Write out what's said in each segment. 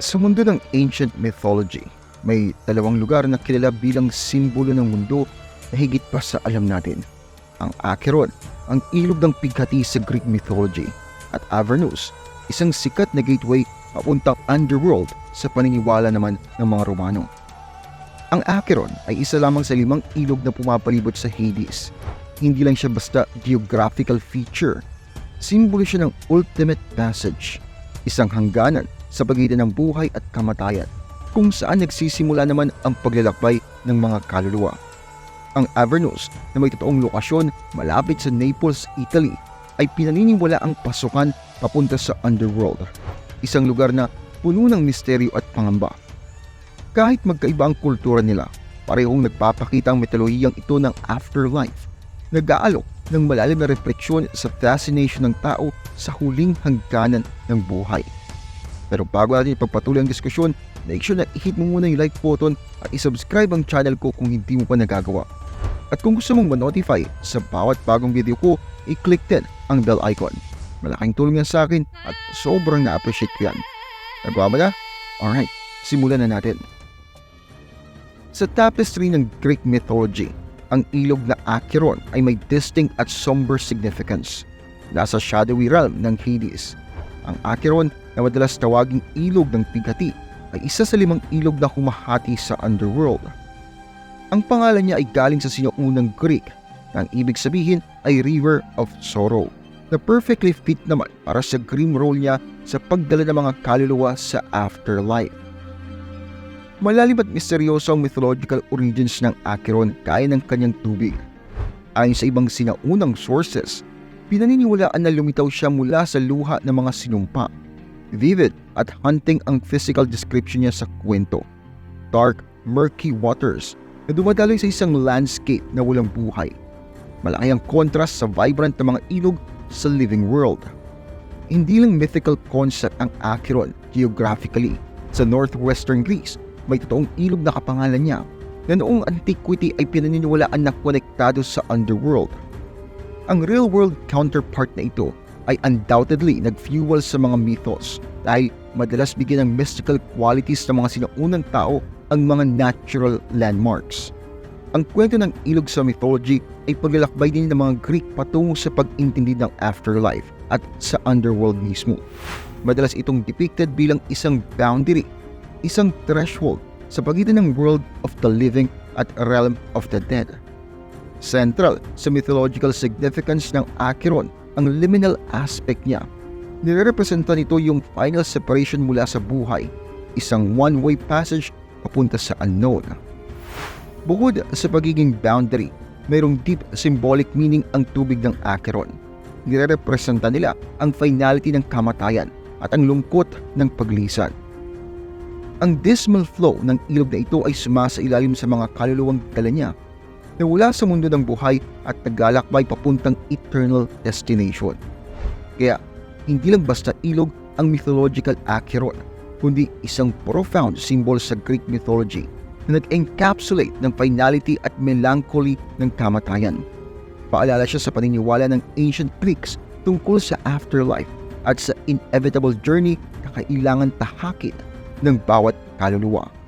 Sa mundo ng ancient mythology, may dalawang lugar na kilala bilang simbolo ng mundo na higit pa sa alam natin. Ang Acheron, ang ilog ng pighati sa Greek mythology, at Avernus, isang sikat na gateway papuntang underworld sa paniniwala naman ng mga Romano. Ang Acheron ay isa lamang sa limang ilog na pumapalibot sa Hades. Hindi lang siya basta geographical feature. Simbolo siya ng ultimate passage, isang hangganan sa pagitan ng buhay at kamatayan, kung saan nagsisimula naman ang paglalakbay ng mga kaluluwa. Ang Avernus na may totoong lokasyon malapit sa Naples, Italy ay pinaniniwala ang pasukan papunta sa underworld, isang lugar na puno ng misteryo at pangamba. Kahit magkaiba ang kultura nila, parehong nagpapakita ang metalohiyang ito ng afterlife, nag-aalok ng malalim na refleksyon sa fascination ng tao sa huling hangganan ng buhay. Pero bago natin ipagpatuloy ang diskusyon, make sure na i-hit mo muna yung like button at isubscribe ang channel ko kung hindi mo pa nagagawa. At kung gusto mong ma-notify sa bawat bagong video ko, i-click din ang bell icon. Malaking tulong yan sa akin at sobrang na-appreciate ko yan. Nagawa mo na? Alright, simulan na natin. Sa tapestry ng Greek mythology, ang ilog na Acheron ay may distinct at somber significance. Nasa shadowy realm ng Hades. Ang Acheron na madalas tawaging ilog ng pighati ay isa sa limang ilog na humahati sa underworld. Ang pangalan niya ay galing sa sinuunang Greek na ang ibig sabihin ay River of Sorrow na perfectly fit naman para sa grim role niya sa pagdala ng mga kaluluwa sa afterlife. Malalim at misteryoso ang mythological origins ng Acheron kaya ng kanyang tubig. Ayon sa ibang sinaunang sources, pinaniniwalaan na lumitaw siya mula sa luha ng mga sinumpa. Vivid at hunting ang physical description niya sa kwento. Dark, murky waters na dumadaloy sa isang landscape na walang buhay. Malaki ang contrast sa vibrant na mga ilog sa living world. Hindi lang mythical concept ang Acheron geographically. Sa northwestern Greece, may totoong ilog na kapangalan niya na noong antiquity ay pinaniniwalaan na konektado sa underworld. Ang real-world counterpart na ito ay undoubtedly nag-fuel sa mga mythos dahil madalas bigyan ng mystical qualities ng mga sinaunang tao ang mga natural landmarks. Ang kwento ng ilog sa mythology ay paglalakbay din ng mga Greek patungo sa pag-intindi ng afterlife at sa underworld mismo. Madalas itong depicted bilang isang boundary, isang threshold sa pagitan ng world of the living at realm of the dead. Central sa mythological significance ng Acheron ang liminal aspect niya. Nirerepresenta nito yung final separation mula sa buhay, isang one-way passage papunta sa unknown. Bukod sa pagiging boundary, mayroong deep symbolic meaning ang tubig ng Acheron. Nirerepresenta nila ang finality ng kamatayan at ang lungkot ng paglisan. Ang dismal flow ng ilog na ito ay sumasailalim sa mga kaluluwang dala niya na wala sa mundo ng buhay at naglalakbay papuntang eternal destination. Kaya, hindi lang basta ilog ang mythological Acheron, kundi isang profound symbol sa Greek mythology na nag-encapsulate ng finality at melancholy ng kamatayan. Paalala siya sa paniniwala ng ancient Greeks tungkol sa afterlife at sa inevitable journey na kailangan tahakin ng bawat kaluluwa.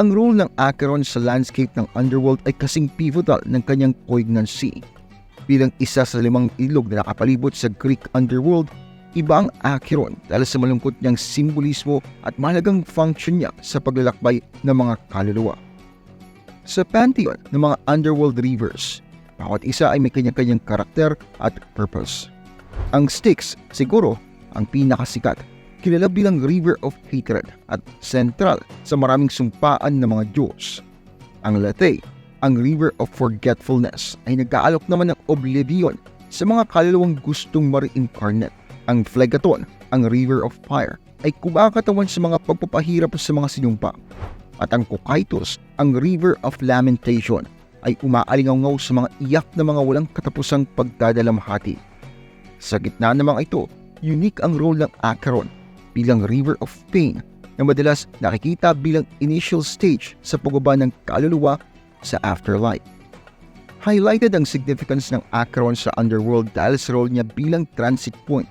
Ang role ng Acheron sa landscape ng underworld ay kasing pivotal ng kanyang poignancy. Bilang isa sa limang ilog na nakapalibot sa Greek underworld, iba ang Acheron dahil sa malungkot niyang simbolismo at mahalagang function niya sa paglalakbay ng mga kaluluwa. Sa pantheon ng mga underworld rivers, bawat isa ay may kanyang-kanyang karakter at purpose. Ang Styx, siguro, ang pinakasikat kilala bilang River of Hatred at sentral sa maraming sumpaan ng mga Diyos. Ang Lethe, ang River of Forgetfulness ay nag-aalok naman ng oblivion sa mga kaluluwang gustong ma-reincarnate. Ang Phlegaton, ang River of Fire, ay kumakatawan sa mga pagpapahirap sa mga sinumpa. At ang Cocytus, ang River of Lamentation, ay umaalingaw sa mga iyak na mga walang katapusang pagdadalamhati. Sa gitna ng mga ito, unique ang role ng Acheron bilang river of pain na madalas nakikita bilang initial stage sa pagbaba ng kaluluwa sa afterlife. Highlighted ang significance ng Acheron sa underworld dahil sa role niya bilang transit point.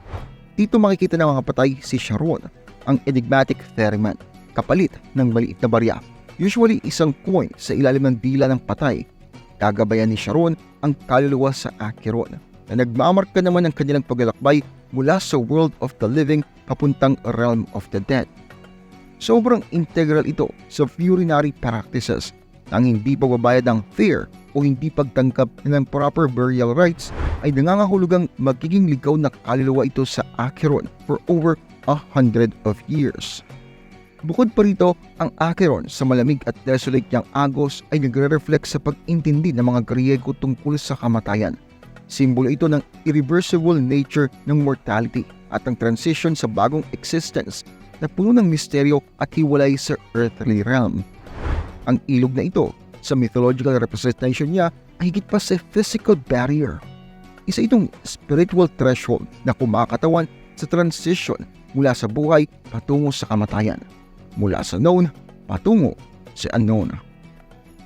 Dito makikita ng mga patay si Sharon, ang enigmatic ferryman, kapalit ng maliit na barya. Usually isang coin sa ilalim ng dila ng patay. Gagabayan ni Sharon ang kaluluwa sa Acheron na nagmamarka naman ang kanilang paglalakbay mula sa world of the living papuntang realm of the dead. Sobrang integral ito sa funerary practices ang hindi pagbabayad ng fear o hindi pagtangkap ng proper burial rites ay nangangahulugang magiging ligaw na kaluluwa ito sa Acheron for over a hundred of years. Bukod pa rito, ang Acheron sa malamig at desolate niyang agos ay nagre-reflect sa pag-intindi ng mga Griego tungkol sa kamatayan. Simbolo ito ng irreversible nature ng mortality at ang transition sa bagong existence na puno ng misteryo at hiwalay sa earthly realm. Ang ilog na ito, sa mythological representation niya, ay higit pa sa physical barrier. Isa itong spiritual threshold na kumakatawan sa transition mula sa buhay patungo sa kamatayan, mula sa known patungo sa unknown.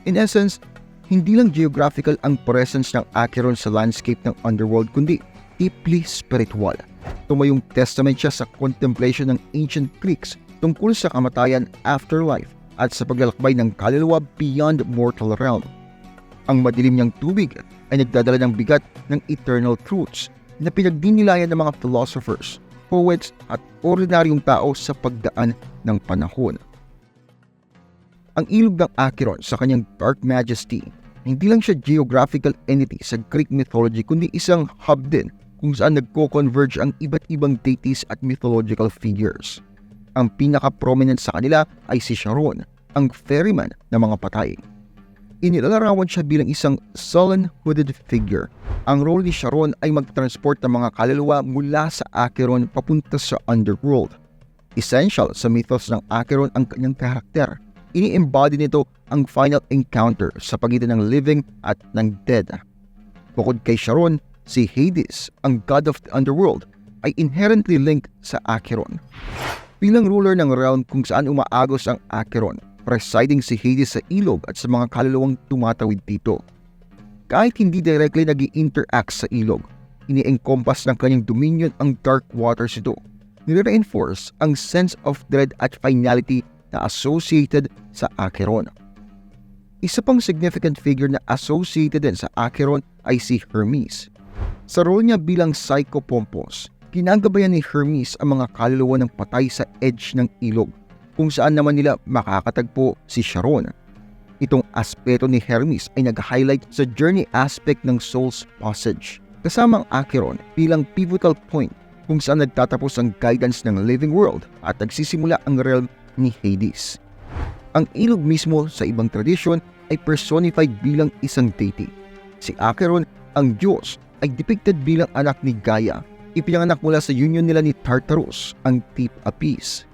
In essence, hindi lang geographical ang presence ng Acheron sa landscape ng underworld kundi deeply spiritual. Tumayong testament siya sa contemplation ng ancient Greeks tungkol sa kamatayan afterlife at sa paglalakbay ng kaluluwa beyond mortal realm. Ang madilim niyang tubig ay nagdadala ng bigat ng eternal truths na pinagdinilayan ng mga philosophers, poets at ordinaryong tao sa pagdaan ng panahon. Ang ilog ng Acheron sa kanyang dark majesty, hindi lang siya geographical entity sa Greek mythology kundi isang hub din kung saan nagko-converge ang iba't ibang deities at mythological figures. Ang pinaka-prominent sa kanila ay si Sharon, ang ferryman ng mga patay. Inilalarawan siya bilang isang sullen hooded figure. Ang role ni Sharon ay mag-transport ng mga kaluluwa mula sa Acheron papunta sa underworld. Essential sa mythos ng Acheron ang kanyang karakter. Ini-embody nito ang final encounter sa pagitan ng living at ng dead. Bukod kay Sharon, si Hades, ang god of the underworld, ay inherently linked sa Acheron. Bilang ruler ng realm kung saan umaagos ang Acheron, presiding si Hades sa ilog at sa mga kaluluwang tumatawid dito. Kahit hindi directly nag interact sa ilog, ini-encompass ng kanyang dominion ang dark waters ito. Nire-reinforce ang sense of dread at finality na associated sa Acheron. Isa pang significant figure na associated din sa Acheron ay si Hermes. Sa role niya bilang psychopompos, ginagabayan ni Hermes ang mga kaluluwa ng patay sa edge ng ilog kung saan naman nila makakatagpo si Sharon. Itong aspeto ni Hermes ay nag-highlight sa journey aspect ng Soul's Passage, kasama ang Acheron bilang pivotal point kung saan nagtatapos ang guidance ng living world at nagsisimula ang realm ni Hades. Ang ilog mismo sa ibang tradisyon ay personified bilang isang deity. Si Acheron, ang Diyos, ay depicted bilang anak ni Gaia. Ipinanganak mula sa union nila ni Tartarus, ang Tip Apis.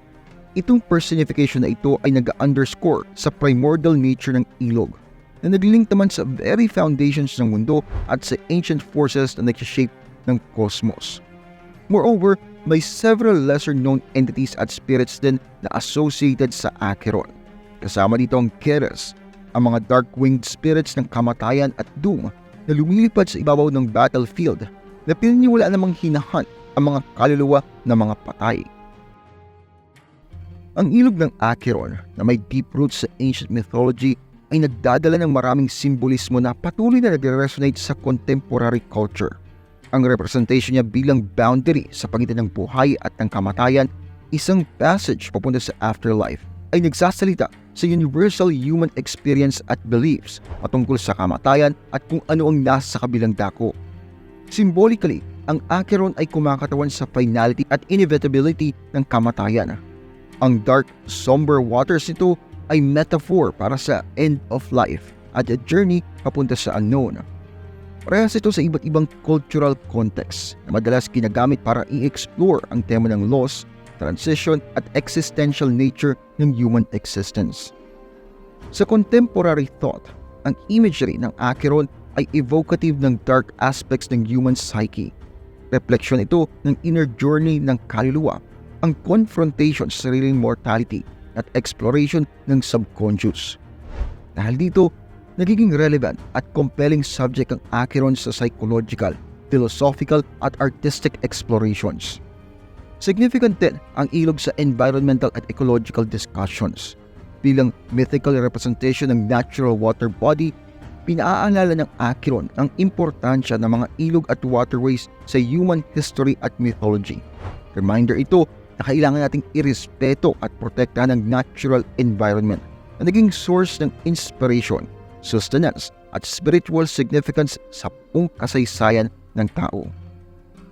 Itong personification na ito ay nag-underscore sa primordial nature ng ilog na naglilink naman sa very foundations ng mundo at sa ancient forces na nagsishape ng cosmos. Moreover, may several lesser-known entities at spirits din na associated sa Acheron. Kasama dito ang Keres, ang mga dark-winged spirits ng kamatayan at doom na lumilipad sa ibabaw ng battlefield na pininiwala namang hinahan ang mga kaluluwa ng mga patay. Ang ilog ng Acheron na may deep roots sa ancient mythology ay nagdadala ng maraming simbolismo na patuloy na nagre-resonate sa contemporary culture. Ang representation niya bilang boundary sa pagitan ng buhay at ng kamatayan, isang passage papunta sa afterlife, ay nagsasalita sa universal human experience at beliefs patungkol sa kamatayan at kung ano ang nasa kabilang dako. Symbolically, ang Acheron ay kumakatawan sa finality at inevitability ng kamatayan. Ang dark, somber waters nito ay metaphor para sa end of life at a journey papunta sa unknown. Parehas ito sa iba't ibang cultural context na madalas ginagamit para i-explore ang tema ng loss, transition at existential nature ng human existence. Sa contemporary thought, ang imagery ng Acheron ay evocative ng dark aspects ng human psyche. Refleksyon ito ng inner journey ng kaluluwa, ang confrontation sa sariling mortality at exploration ng subconscious. Dahil dito, nagiging relevant at compelling subject ang Acheron sa psychological, philosophical at artistic explorations. Significant din ang ilog sa environmental at ecological discussions. Bilang mythical representation ng natural water body, pinaaalala ng Acheron ang importansya ng mga ilog at waterways sa human history at mythology. Reminder ito na kailangan nating irespeto at protektahan ang natural environment na naging source ng inspiration, sustenance at spiritual significance sa buong kasaysayan ng tao.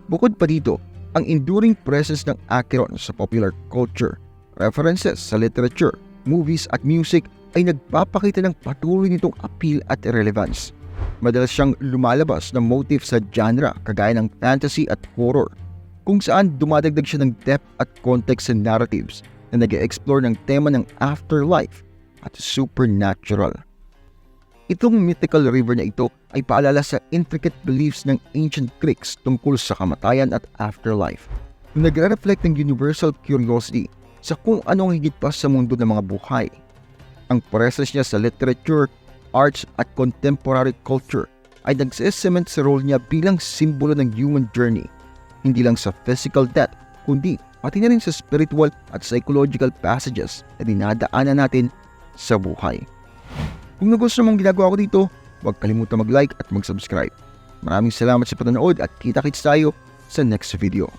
Bukod pa dito, ang enduring presence ng Acheron sa popular culture, references sa literature, movies at music ay nagpapakita ng patuloy nitong appeal at relevance. Madalas siyang lumalabas ng motif sa genre kagaya ng fantasy at horror, kung saan dumadagdag siya ng depth at context sa narratives na nag explore ng tema ng afterlife at supernatural. Itong mythical river na ito ay paalala sa intricate beliefs ng ancient Greeks tungkol sa kamatayan at afterlife. Nagre-reflect ng universal curiosity sa kung anong higit pa sa mundo ng mga buhay. Ang presence niya sa literature, arts at contemporary culture ay nagsisement sa role niya bilang simbolo ng human journey, hindi lang sa physical death, kundi pati na rin sa spiritual at psychological passages na dinadaanan natin sa buhay. Kung nagustuhan mong ginagawa ko dito, huwag kalimutan mag-like at mag-subscribe. Maraming salamat sa panonood at kita-kits tayo sa next video.